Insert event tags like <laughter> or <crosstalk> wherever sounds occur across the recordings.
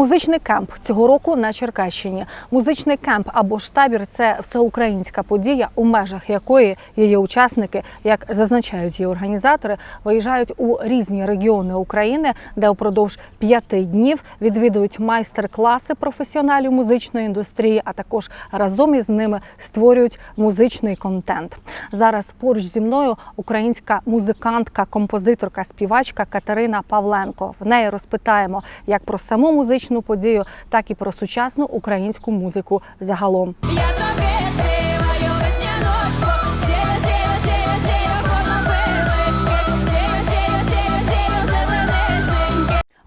Музичний кемп цього року на Черкащині. Музичний кемп або ж табір це всеукраїнська подія, у межах якої її учасники, як зазначають її організатори, виїжджають у різні регіони України, де упродовж п'яти днів відвідують майстер-класи професіоналів музичної індустрії, а також разом із ними створюють музичний контент. Зараз поруч зі мною українська музикантка, композиторка, співачка Катерина Павленко. В неї розпитаємо як про саму музичну подію, так і про сучасну українську музику загалом.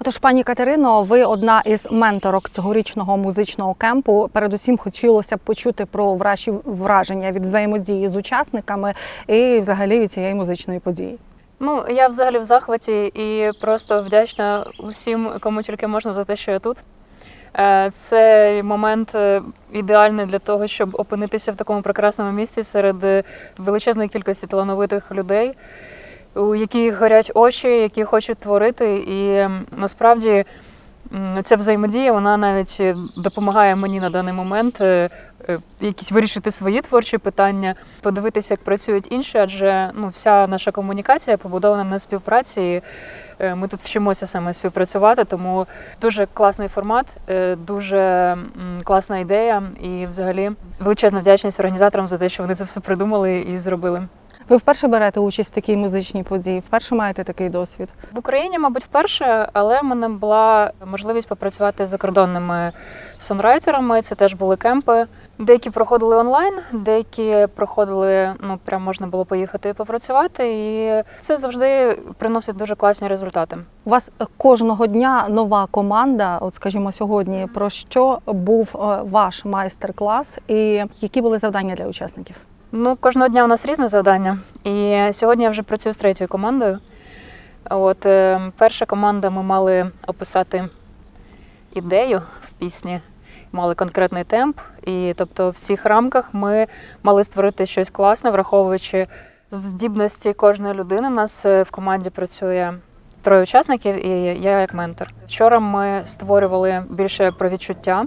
Отож, пані Катерино, ви одна із менторок цьогорічного музичного кемпу. Передусім хотілося б почути про ваші враження від взаємодії з учасниками і взагалі від цієї музичної події. Ну, я взагалі в захваті і просто вдячна усім, кому тільки можна за те, що я тут. Е, Це момент е, ідеальний для того, щоб опинитися в такому прекрасному місці серед е, величезної кількості талановитих людей, у яких горять очі, які хочуть творити. І насправді ця взаємодія вона навіть допомагає мені на даний момент якісь вирішити свої творчі питання, подивитися, як працюють інші, адже ну, вся наша комунікація побудована на співпраці. І, е, Ми тут вчимося саме співпрацювати, тому дуже класний формат, е, дуже класна ідея, і взагалі величезна вдячність організаторам за те, що вони це все придумали і зробили. Ви вперше берете участь в такій музичній події? Вперше маєте такий досвід? В Україні, мабуть, вперше, але в мене була можливість попрацювати з закордонними сонрайтерами. Це теж були кемпи. Деякі проходили онлайн, деякі проходили, ну прям можна було поїхати і попрацювати. І це завжди приносить дуже класні результати. У вас кожного дня нова команда. От, скажімо, сьогодні про що був е, ваш майстер-клас і які були завдання для учасників? Ну, кожного дня у нас різне завдання. І сьогодні я вже працюю з третьою командою. От е, перша команда ми мали описати ідею в пісні, мали конкретний темп. І тобто в цих рамках ми мали створити щось класне, враховуючи здібності кожної людини. У нас е, в команді працює троє учасників, і я як ментор. Вчора ми створювали більше про відчуття.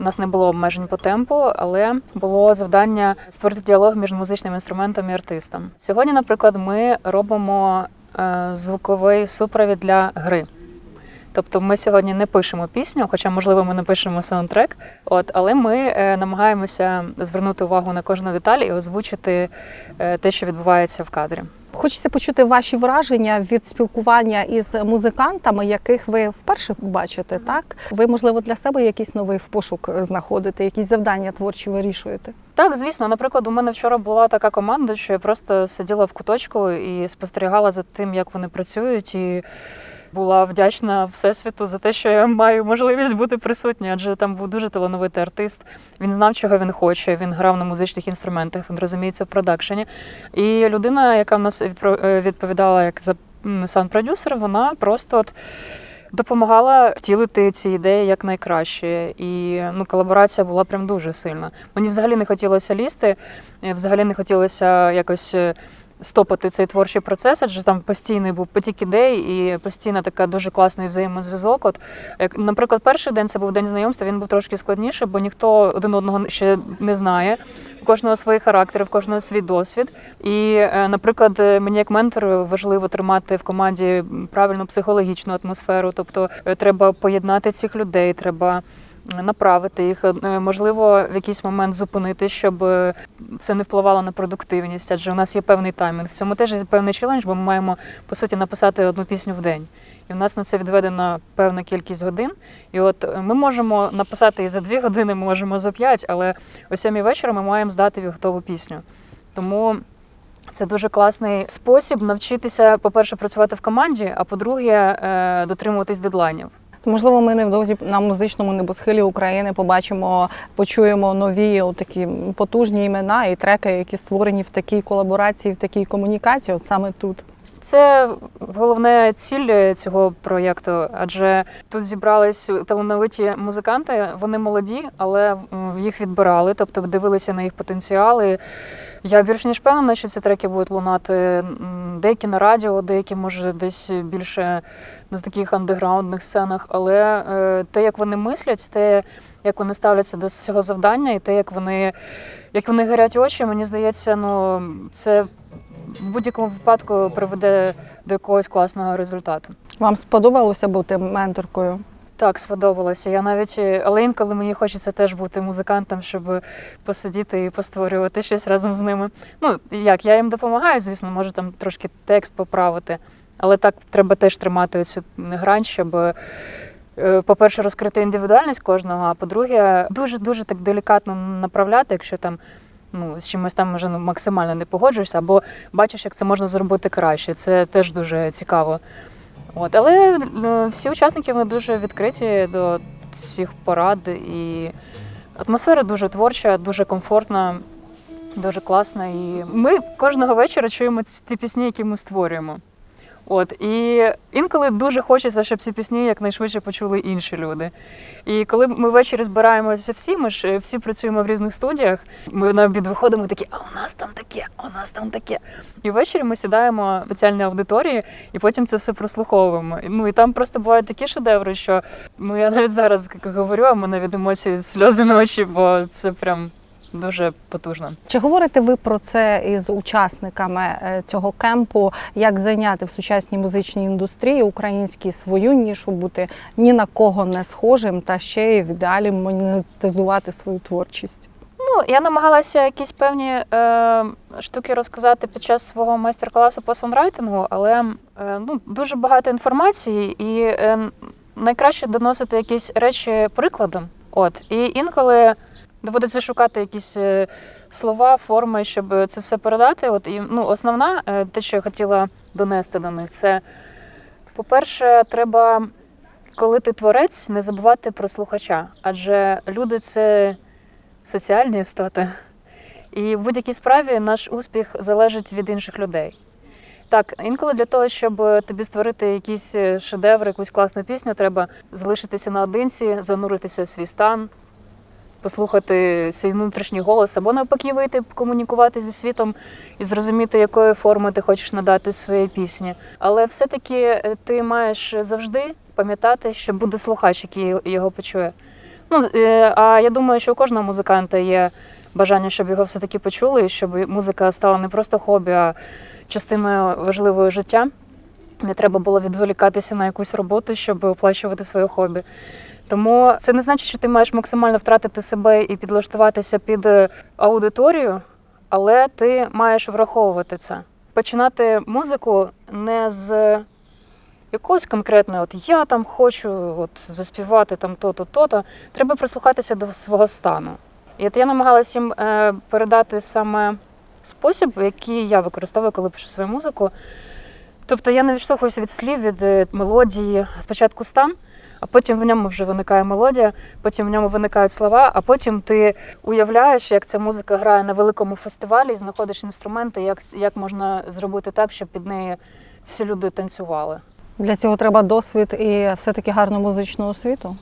У нас не було обмежень по темпу, але було завдання створити діалог між музичним інструментом і артистом. Сьогодні, наприклад, ми робимо е, звуковий супровід для гри. Тобто ми сьогодні не пишемо пісню, хоча, можливо, ми не пишемо саундтрек, от, але ми е, намагаємося звернути увагу на кожну деталь і озвучити е, те, що відбувається в кадрі. Хочеться почути ваші враження від спілкування із музикантами, яких ви вперше бачите. Так ви можливо для себе якийсь новий пошук знаходите, якісь завдання творчі вирішуєте. Так, звісно. Наприклад, у мене вчора була така команда, що я просто сиділа в куточку і спостерігала за тим, як вони працюють, і була вдячна Всесвіту за те, що я маю можливість бути присутня, адже там був дуже талановитий артист. Він знав, чого він хоче. Він грав на музичних інструментах, він розуміється в продакшені. І людина, яка в нас е, відповідала як за м, саунд-продюсер, вона просто от. Допомагала втілити ці ідеї як найкраще, і ну колаборація була прям дуже сильна. Мені взагалі не хотілося лізти, е, взагалі не хотілося якось стопати цей творчий процес, адже там постійний був потік ідей і постійно така дуже класний взаємозв'язок. От наприклад, перший день це був день знайомства. Він був трошки складніше, бо ніхто один одного ще не знає. У кожного свої характери, в кожного свій досвід. І, е, наприклад, е, мені як ментору важливо тримати в команді правильну психологічну атмосферу. Тобто е, треба поєднати цих людей, треба направити їх, е, можливо, в якийсь момент зупинити, щоб е, це не впливало на продуктивність, адже у нас є певний таймінг. В цьому теж є певний челендж, бо ми маємо по суті написати одну пісню в день. І в нас на це відведена певна кількість годин. І от е, ми можемо написати і за дві години, ми можемо за п'ять, але о сьомій вечора ми маємо здати готову пісню. Тому це дуже класний спосіб навчитися, по-перше, працювати в команді, а по-друге, дотримуватись дедлайнів. Можливо, ми невдовзі на музичному небосхилі України побачимо, почуємо нові такі потужні імена і треки, які створені в такій колаборації, в такій комунікації, от саме тут. Це головна ціль цього проєкту, адже тут зібрались талановиті музиканти. Вони молоді, але їх відбирали, тобто дивилися на їх потенціали. Я більш ніж певна, що ці треки будуть лунати деякі на радіо, деякі може десь більше на таких андеграундних сценах. Але е, те, як вони мислять, те, як вони ставляться до цього завдання, і те, як вони, як вони горять очі, мені здається, ну це в будь-якому випадку приведе до якогось класного результату. Вам сподобалося бути менторкою? Так, сподобалося. Я навіть, е, але інколи мені хочеться теж бути музикантом, щоб посидіти і постворювати щось разом з ними. Ну, як, я їм допомагаю, звісно, можу там трошки текст поправити. Але так треба теж тримати цю грань, щоб, е, по-перше, розкрити індивідуальність кожного, а по-друге, дуже-дуже так делікатно направляти, якщо там ну, з чимось там може ну, максимально не погоджуєшся, або бачиш, як це можна зробити краще. Це теж дуже цікаво. От, але всі учасники вони дуже відкриті до всіх порад, і атмосфера дуже творча, дуже комфортна, дуже класна. І ми кожного вечора чуємо ці- пісні, які ми створюємо. От, і інколи дуже хочеться, щоб ці пісні якнайшвидше почули інші люди. І коли ми ввечері збираємося всі, ми ж е, всі працюємо в різних студіях. Ми на обід виходимо такі, а у нас там таке, у нас там таке. І ввечері ми сідаємо в спеціальні аудиторії і потім це все прослуховуємо. Ну і там просто бувають такі шедеври, що ну я навіть зараз говорю, а мене від емоцій сльози на очі, бо це прям дуже потужно. Чи говорите ви про це із учасниками е, цього кемпу? Як зайняти в сучасній музичній індустрії українській свою нішу, бути ні на кого не схожим та ще й в ідеалі монетизувати свою творчість? Ну, я намагалася якісь певні е, штуки розказати під час свого майстер-класу по сонрайтингу, але е, ну, дуже багато інформації, і е, найкраще доносити якісь речі прикладом. От. І інколи доводиться шукати якісь е, слова, форми, щоб це все передати. От, і, ну, основна, е, те, що я хотіла донести до них, це, по-перше, треба, коли ти творець, не забувати про слухача. Адже люди це соціальні істоти. І в будь-якій справі наш успіх залежить від інших людей. Так, інколи для того, щоб тобі створити якийсь е, шедевр, якусь класну пісню, треба залишитися наодинці, зануритися в свій стан, послухати свій внутрішній голос, або навпаки вийти комунікувати зі світом і зрозуміти, якої форми ти хочеш надати своїй пісні. Але все-таки е, ти маєш завжди пам'ятати, що буде слухач, який його почує. Ну, е, а я думаю, що у кожного музиканта є бажання, щоб його все-таки почули, щоб музика стала не просто хобі, а частиною важливого життя. Не треба було відволікатися на якусь роботу, щоб оплачувати своє хобі. Тому це не значить, що ти маєш максимально втратити себе і підлаштуватися під е, аудиторію, але ти маєш враховувати це. Починати музику не з якогось конкретного, от я там хочу от, заспівати там то-то, то-то. Треба прислухатися до свого стану. І от я намагалася їм е, передати саме спосіб, який я використовую, коли пишу свою музику. Тобто я не відштовхуюся від слів, від е, мелодії. Спочатку стан, а потім в ньому вже виникає мелодія, потім в ньому виникають слова, а потім ти уявляєш, як ця музика грає на великому фестивалі, і знаходиш інструменти, як, як можна зробити так, щоб під неї всі люди танцювали. Для цього треба досвід і все-таки гарну музичну освіту.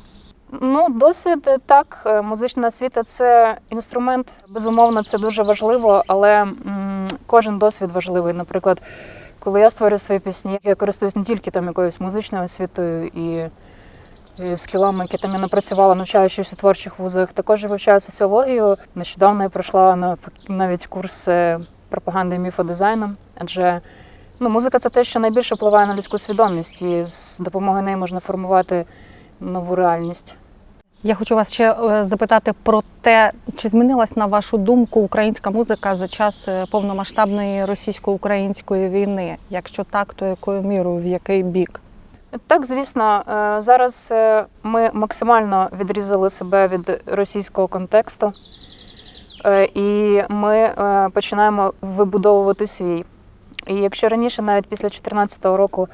Ну, досвід е, так. е, Музична освіта це інструмент. Безумовно, це дуже важливо, але м, кожен досвід важливий. Наприклад, коли я створюю свої пісні, я користуюсь не тільки там якоюсь музичною освітою і, і скілами, які там я напрацювала, навчаючись у творчих вузах. Також вивчаю соціологію. Нещодавно я пройшла на навіть курс е, пропаганди і міфодизайну, адже ну, музика це те, що найбільше впливає на людську свідомість, і з допомогою неї можна формувати нову реальність. Я хочу вас ще е, запитати про те, чи змінилась на вашу думку українська музика за час е, повномасштабної російсько-української війни? Якщо так, то якою мірою, в який бік? Так, звісно, е, зараз е, ми максимально відрізали себе від російського контексту, е, і ми починаємо вибудовувати свій. І якщо раніше, навіть після 2014 року,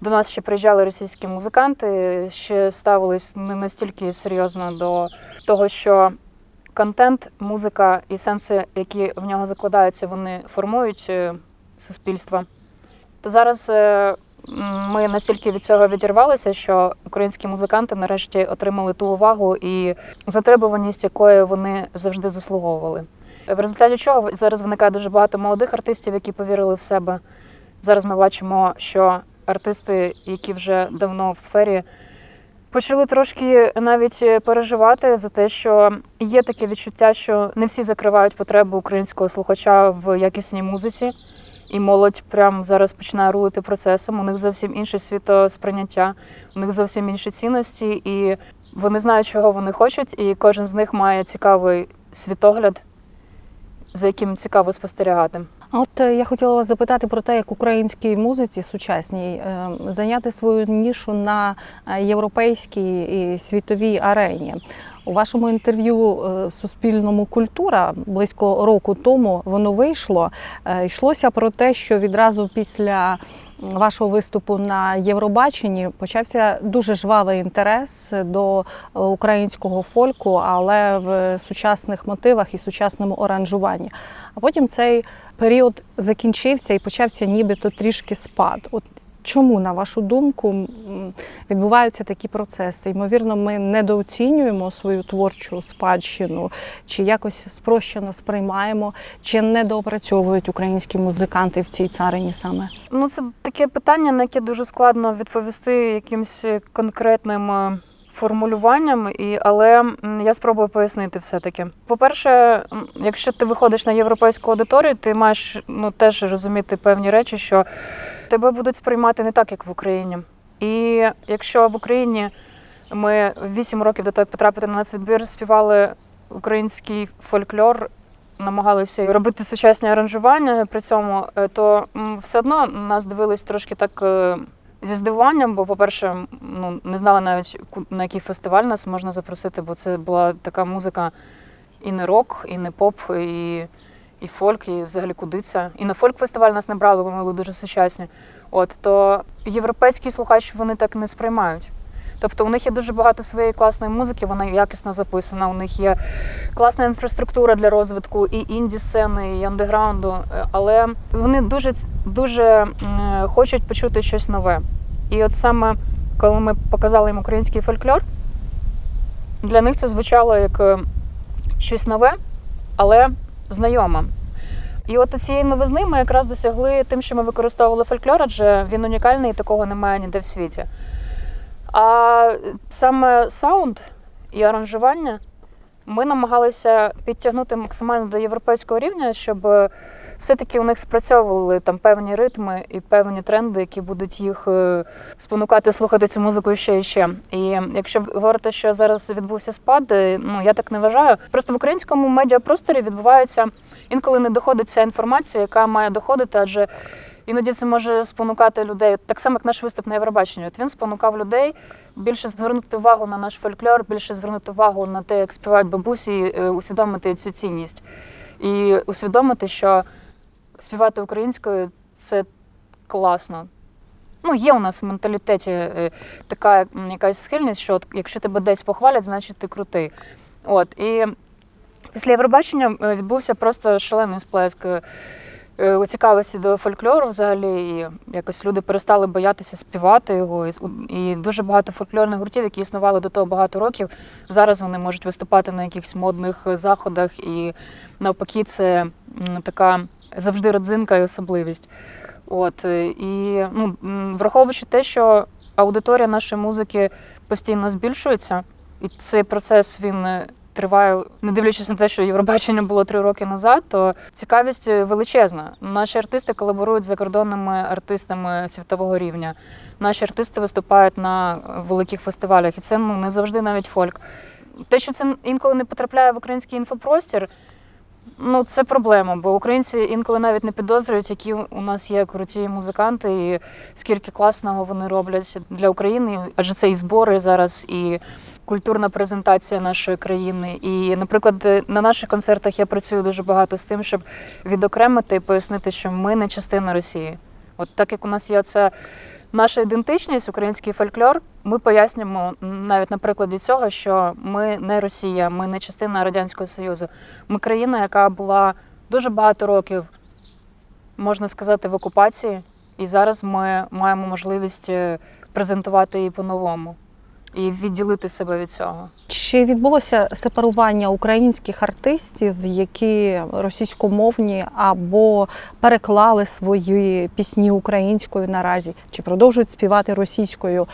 до нас ще приїжджали російські музиканти, ще ставились не настільки серйозно до того, що контент, музика і сенси, які в нього закладаються, вони формують суспільство. То зараз ми настільки від цього відірвалися, що українські музиканти нарешті отримали ту увагу і затребуваність, якої вони завжди заслуговували. В результаті чого зараз виникає дуже багато молодих артистів, які повірили в себе. Зараз ми бачимо, що артисти, які вже давно в сфері, почали трошки навіть переживати за те, що є таке відчуття, що не всі закривають потребу українського слухача в якісній музиці. І молодь прямо зараз починає рулити процесом. У них зовсім інше світосприйняття, у них зовсім інші цінності, і вони знають, чого вони хочуть, і кожен з них має цікавий світогляд, за яким цікаво спостерігати. От е, я хотіла вас запитати про те, як українській музиці сучасній е, зайняти свою нішу на е, європейській і світовій арені. У вашому інтерв'ю е, Суспільному культура близько року тому воно вийшло. Е, Йшлося про те, що відразу після вашого виступу на Євробаченні почався дуже жвавий інтерес до українського фольку, але в сучасних мотивах і сучасному оранжуванні. А потім цей період закінчився і почався нібито трішки спад. От чому, на вашу думку, відбуваються такі процеси? Ймовірно, ми недооцінюємо свою творчу спадщину, чи якось спрощено сприймаємо, чи недоопрацьовують українські музиканти в цій царині саме? Ну, це таке питання, на яке дуже складно відповісти якимось конкретним е, формулюванням, і, але я спробую пояснити все-таки. По-перше, якщо ти виходиш на європейську аудиторію, ти маєш ну, теж розуміти певні речі, що тебе будуть сприймати не так, як в Україні. І якщо в Україні ми 8 років до того, як потрапити на нацвідбір, співали український фольклор, намагалися робити сучасні аранжування при цьому, е, то все одно нас дивились трошки так е, зі здивуванням, бо, по-перше, ну не знали навіть на який фестиваль нас можна запросити, бо це була така музика і не рок, і не поп, і, і фольк, і взагалі куди це. І на фольк-фестиваль нас не брали, бо ми були дуже сучасні. От то європейський слухач вони так не сприймають. Тобто у них є дуже багато своєї класної музики, вона якісно записана. У них є класна інфраструктура для розвитку і інді-сцени, і андеграунду. Але вони дуже дуже хочуть почути щось нове. І от саме коли ми показали їм український фольклор, для них це звучало як е, щось нове, але знайоме. І от цієї новизни ми якраз досягли тим, що ми використовували фольклор, адже він унікальний і такого немає ніде в світі. А саме саунд і аранжування ми намагалися підтягнути максимально до європейського рівня, щоб все-таки у них спрацьовували там певні ритми і певні тренди, які будуть їх е, спонукати слухати цю музику ще і ще. І якщо ви говорите, що зараз відбувся спад, е, ну я так не вважаю. Просто в українському медіапросторі відбувається інколи не доходить ця інформація, яка має доходити, адже іноді це може спонукати людей. Так само, як наш виступ на Євробаченні. От він спонукав людей більше звернути увагу на наш фольклор, більше звернути увагу на те, як співають бабусі, е, усвідомити цю цінність. І усвідомити, що співати українською це класно. Ну, є у нас в менталітеті е, така якась схильність, що от, якщо тебе десь похвалять, значить ти крутий. От, і після Євробачення е, відбувся просто шалений сплеск е, у цікавості до фольклору взагалі. І якось люди перестали боятися співати його. І, дуже багато фольклорних гуртів, які існували до того багато років, зараз вони можуть виступати на якихось модних заходах. І навпаки, це така завжди родзинка і особливість. От е, і ну, враховуючи те, що аудиторія нашої музики постійно збільшується, і цей процес він е, триває, не дивлячись на те, що Євробачення було три роки назад, то цікавість е, величезна. Наші артисти колаборують з закордонними артистами світового рівня. Наші артисти виступають на великих фестивалях, і це ну, не завжди навіть фольк. Те, що це інколи не потрапляє в український інфопростір, Ну, це проблема, бо українці інколи навіть не підозрюють, які у нас є круті музиканти, і скільки класного вони роблять для України. Адже це і збори зараз, і культурна презентація нашої країни. І, наприклад, на наших концертах я працюю дуже багато з тим, щоб відокремити і пояснити, що ми не частина Росії. От так як у нас є це наша ідентичність, український фольклор, ми пояснюємо навіть на прикладі цього, що ми не Росія, ми не частина Радянського Союзу. Ми країна, яка була дуже багато років, можна сказати, в окупації, І зараз ми маємо можливість е, презентувати її по-новому і відділити себе від цього. Чи відбулося сепарування українських артистів, які російськомовні або переклали свої пісні українською наразі, чи продовжують співати російською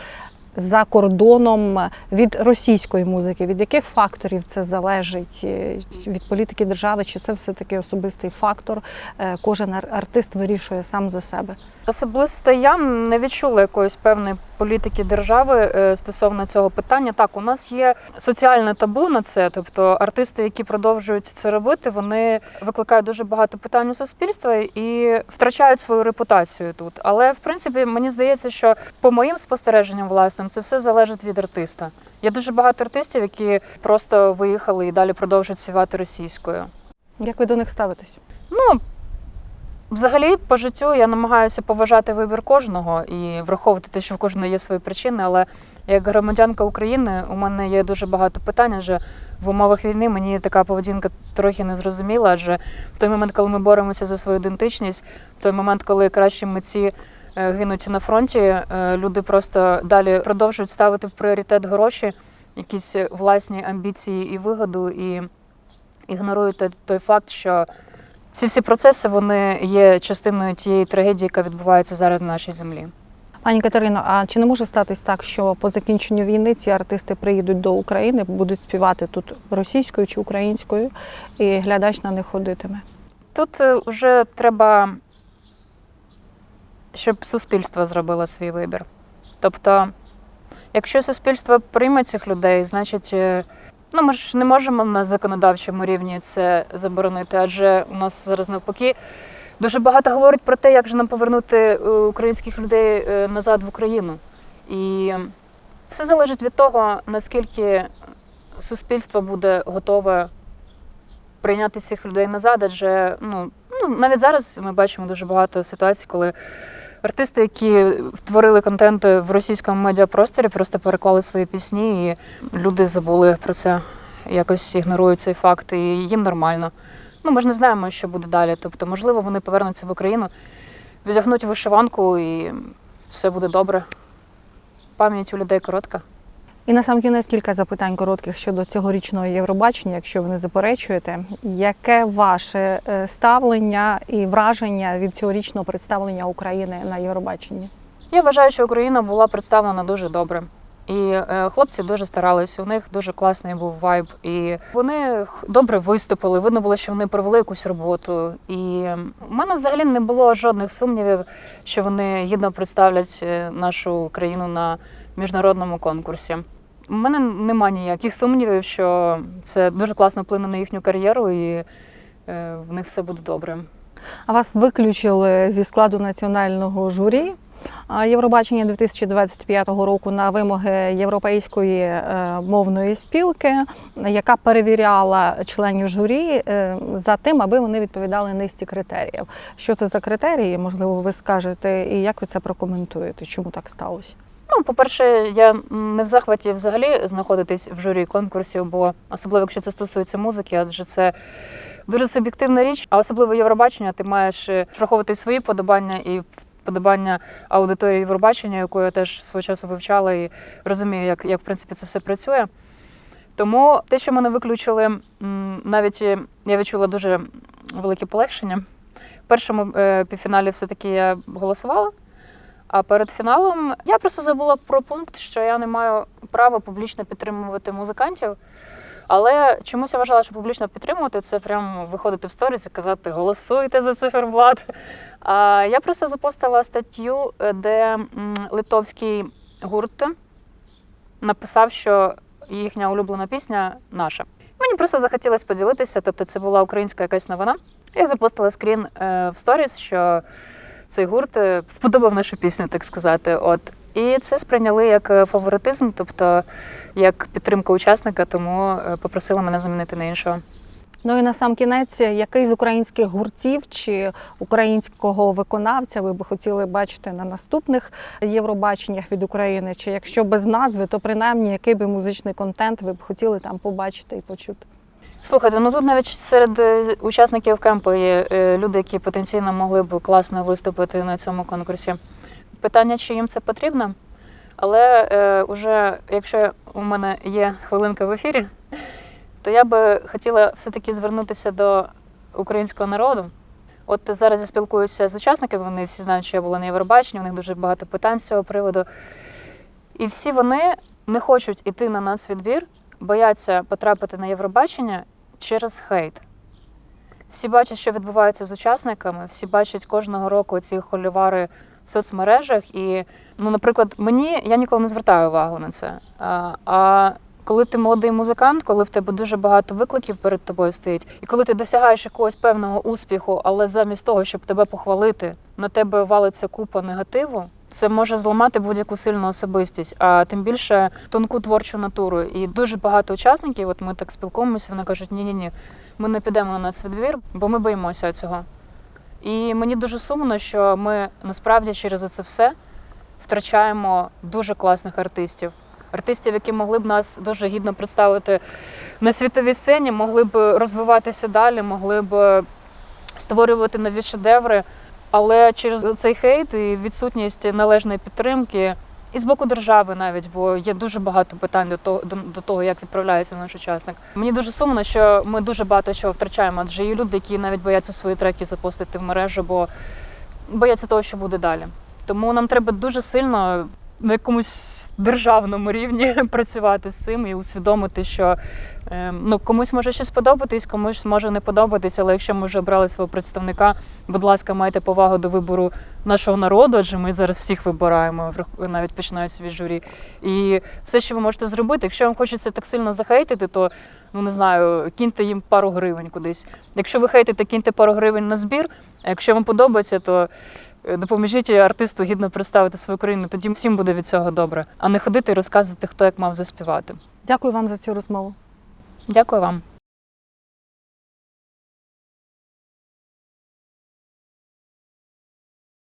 за кордоном від російської музики? Від яких факторів це залежить? Е, Від політики держави, чи це все таки особистий фактор? Е, Кожен артист вирішує сам за себе. Особисто я не відчула якоїсь певної політики держави е, стосовно цього питання. Так, у нас є соціальне табу на це, тобто артисти, які продовжують це робити, вони викликають дуже багато питань у суспільства і втрачають свою репутацію тут. Але в принципі мені здається, що по моїм спостереженням власним це все залежить від артиста. Є дуже багато артистів, які просто виїхали і далі продовжують співати російською. Як ви до них ставитесь? Ну, взагалі, по життю я намагаюся поважати вибір кожного і враховувати те, що в кожного є свої причини. Але як громадянка України у мене є дуже багато питань, адже в умовах війни мені така поведінка трохи не зрозуміла, адже в той момент, коли ми боремося за свою ідентичність, в той момент, коли кращі митці гинуть на фронті, е, люди просто далі продовжують ставити в пріоритет гроші, якісь власні амбіції і вигоду, і ігнорують той, той факт, що ці всі процеси вони є частиною тієї трагедії, яка відбувається зараз на нашій землі. Пані Катерино, а чи не може статись так, що по закінченню війни ці артисти приїдуть до України, будуть співати тут російською чи українською, і глядач на них ходитиме? Тут вже треба, щоб суспільство зробило свій вибір. Тобто, якщо суспільство прийме цих людей, значить, е, ну ми ж не можемо на законодавчому рівні це заборонити, адже у нас зараз навпаки дуже багато говорять про те, як же нам повернути е, українських людей е, назад в Україну. І все залежить від того, наскільки суспільство буде готове прийняти цих людей назад, адже ну, ну навіть зараз ми бачимо дуже багато ситуацій, коли артисти, які творили контент в російському медіапросторі, просто переклали свої пісні, і люди забули про це, якось ігнорують цей факт, і їм нормально. Ну, ми ж не знаємо, що буде далі. Тобто, можливо, вони повернуться в Україну, віддягнуть вишиванку і все буде добре. Пам'ять у людей коротка. І на сам кінець кілька запитань коротких щодо цьогорічного Євробачення, якщо ви не заперечуєте. Яке ваше е, ставлення і враження від цьогорічного представлення України на Євробаченні? Я вважаю, що Україна була представлена дуже добре. І е, хлопці дуже старались, у них дуже класний був вайб. І вони добре виступили. Видно було, що вони провели якусь роботу. І у мене взагалі не було жодних сумнівів, що вони гідно представлять е, нашу країну на міжнародному конкурсі. У мене нема ніяких сумнівів, що це дуже класно вплине на їхню кар'єру, і е, в них все буде добре. А вас виключили зі складу національного журі Євробачення 2025 року на вимоги Європейської е, мовної спілки, яка перевіряла членів журі е, за тим, аби вони відповідали низці критеріїв. Що це за критерії? Можливо, ви скажете, і як ви це прокоментуєте? Чому так сталося? Ну, по-перше, я не в захваті взагалі знаходитись в журі конкурсів, бо особливо, якщо це стосується музики, адже це дуже суб'єктивна річ, а особливо Євробачення, ти маєш е, враховувати свої подобання і подобання аудиторії Євробачення, яку я теж свого часу вивчала і розумію, як, як в принципі це все працює. Тому те, що мене виключили, навіть е, я відчула дуже велике полегшення. В першому е, півфіналі все-таки я голосувала. А перед фіналом я просто забула про пункт, що я не маю права публічно підтримувати музикантів. Але чомусь я вважала, що публічно підтримувати це прямо виходити в сторіс і казати голосуйте за циферблат. А я просто запостила статтю, де литовський гурт написав, що їхня улюблена пісня наша. Мені просто захотілося поділитися, тобто це була українська якась новина. Я запостила скрін е, в сторіс, що цей гурт е, вподобав нашу пісню, так сказати. От. І це сприйняли як е, фаворитизм, тобто як підтримка учасника, тому е, попросили мене замінити на іншого. Ну і на сам кінець, який з українських гуртів чи українського виконавця ви би хотіли бачити на наступних Євробаченнях від України? Чи якщо без назви, то принаймні який би музичний контент ви б хотіли там побачити і почути? Слухайте, ну тут навіть серед е, учасників кемпу є е, люди, які потенційно могли б класно виступити на цьому конкурсі. Питання, чи їм це потрібно, але е, уже якщо у мене є хвилинка в ефірі, то я би хотіла все-таки звернутися до українського народу. От зараз я спілкуюся з учасниками, вони всі знають, що я була на Євробаченні, у них дуже багато питань з цього приводу. І всі вони не хочуть іти на нацвідбір, бояться потрапити на Євробачення через хейт. Всі бачать, що відбувається з учасниками, всі бачать кожного року ці холівари в соцмережах. І, ну, наприклад, мені я ніколи не звертаю увагу на це. А, а коли ти молодий музикант, коли в тебе дуже багато викликів перед тобою стоїть, і коли ти досягаєш якогось певного успіху, але замість того, щоб тебе похвалити, на тебе валиться купа негативу. Це може зламати будь-яку сильну особистість, а тим більше тонку творчу натуру. І дуже багато учасників, от ми так спілкуємося, вони кажуть, ні, ні, ні, ми не підемо на нацвідбір, бо ми боїмося цього. І мені дуже сумно, що ми насправді через це все втрачаємо дуже класних артистів. Артистів, які могли б нас дуже гідно представити на світовій сцені, могли б розвиватися далі, могли б створювати нові шедеври. Але через цей хейт і відсутність належної підтримки, і з боку держави навіть, бо є дуже багато питань до того, до, того, як відправляється наш учасник. Мені дуже сумно, що ми дуже багато чого втрачаємо, адже є люди, які навіть бояться свої треки запостити в мережу, бо бояться того, що буде далі. Тому нам треба дуже сильно на якомусь державному рівні <laughs> працювати з цим і усвідомити, що е, ну, комусь може щось подобатись, комусь може не подобатись, але якщо ми вже обрали свого представника, будь ласка, майте повагу до вибору нашого народу, адже ми зараз всіх вибираємо, навіть починаючи від журі. І все, що ви можете зробити, якщо вам хочеться так сильно захейтити, то ну не знаю, кіньте їм пару гривень кудись. Якщо ви хейтите, кіньте пару гривень на збір. А якщо вам подобається, то допоможіть артисту гідно представити свою країну. Тоді всім буде від цього добре, а не ходити і розказувати, хто як мав заспівати. Дякую вам за цю розмову. Дякую вам.